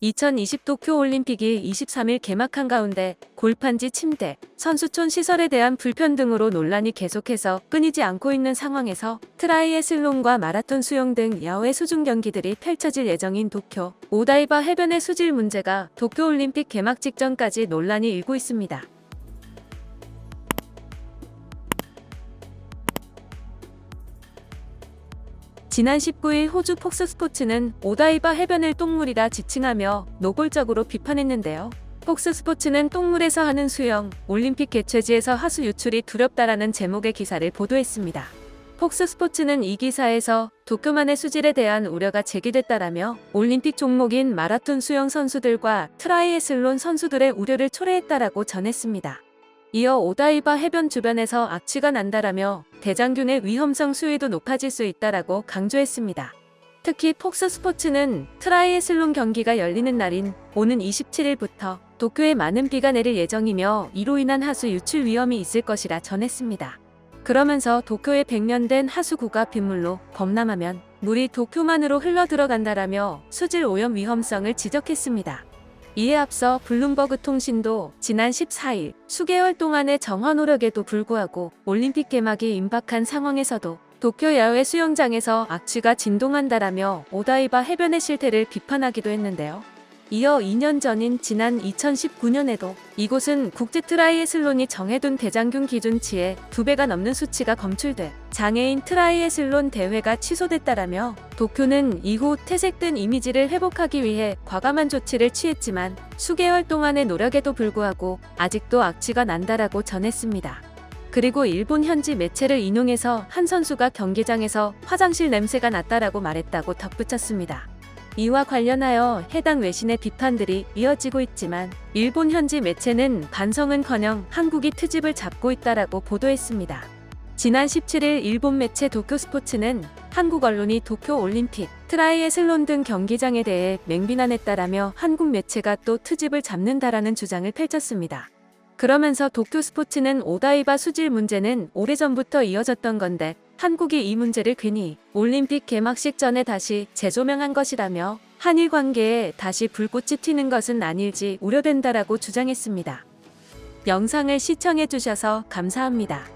2020 도쿄올림픽이 23일 개막한 가운데 골판지 침대, 선수촌 시설에 대한 불편 등으로 논란이 계속해서 끊이지 않고 있는 상황에서 트라이애슬론과 마라톤 수영 등 야외 수중 경기들이 펼쳐질 예정인 도쿄, 오다이바 해변의 수질 문제가 도쿄올림픽 개막 직전까지 논란이 일고 있습니다. 지난 19일 호주 폭스스포츠는 오다이바 해변을 똥물이라 지칭하며 노골적으로 비판했는데요. 폭스스포츠는 똥물에서 하는 수영, 올림픽 개최지에서 하수 유출이 두렵다라는 제목의 기사를 보도했습니다. 폭스스포츠는 이 기사에서 도쿄만의 수질에 대한 우려가 제기됐다라며 올림픽 종목인 마라톤 수영 선수들과 트라이애슬론 선수들의 우려를 초래했다라고 전했습니다. 이어 오다이바 해변 주변에서 악취가 난다라며 대장균의 위험성 수위도 높아질 수 있다라고 강조했습니다. 특히 폭스 스포츠는 트라이애슬론 경기가 열리는 날인 오는 27일부터 도쿄에 많은 비가 내릴 예정이며 이로 인한 하수 유출 위험이 있을 것이라 전했습니다. 그러면서 도쿄의 백년된 하수구가 빗물로 범람하면 물이 도쿄만으로 흘러 들어간다라며 수질 오염 위험성을 지적했습니다. 이에 앞서 블룸버그 통신도 지난 14일 수개월 동안의 정화 노력에도 불구하고 올림픽 개막이 임박한 상황에서도 도쿄 야외 수영장에서 악취가 진동한다라며 오다이바 해변의 실태를 비판하기도 했는데요. 이어 2년 전인 지난 2019년에도 이곳은 국제 트라이애슬론이 정해둔 대장균 기준치의 2배가 넘는 수치가 검출돼 장애인 트라이애슬론 대회가 취소됐다라며 도쿄는 이후 퇴색된 이미지를 회복하기 위해 과감한 조치를 취했지만 수개월 동안의 노력에도 불구하고 아직도 악취가 난다라고 전했습니다. 그리고 일본 현지 매체를 인용해서 한 선수가 경기장에서 화장실 냄새가 났다라고 말했다고 덧붙였습니다. 이와 관련하여 해당 외신의 비판들이 이어지고 있지만 일본 현지 매체는 반성은커녕 한국이 트집을 잡고 있다라고 보도했습니다. 지난 17일 일본 매체 도쿄스포츠는 한국 언론이 도쿄 올림픽, 트라이애슬론 등 경기장에 대해 맹비난했다라며 한국 매체가 또 트집을 잡는다라는 주장을 펼쳤습니다. 그러면서 도쿄 스포츠는 오다이바 수질 문제는 오래전부터 이어졌던 건데 한국이 이 문제를 괜히 올림픽 개막식 전에 다시 재조명한 것이라며 한일 관계에 다시 불꽃이 튀는 것은 아닐지 우려된다라고 주장했습니다. 영상을 시청해주셔서 감사합니다.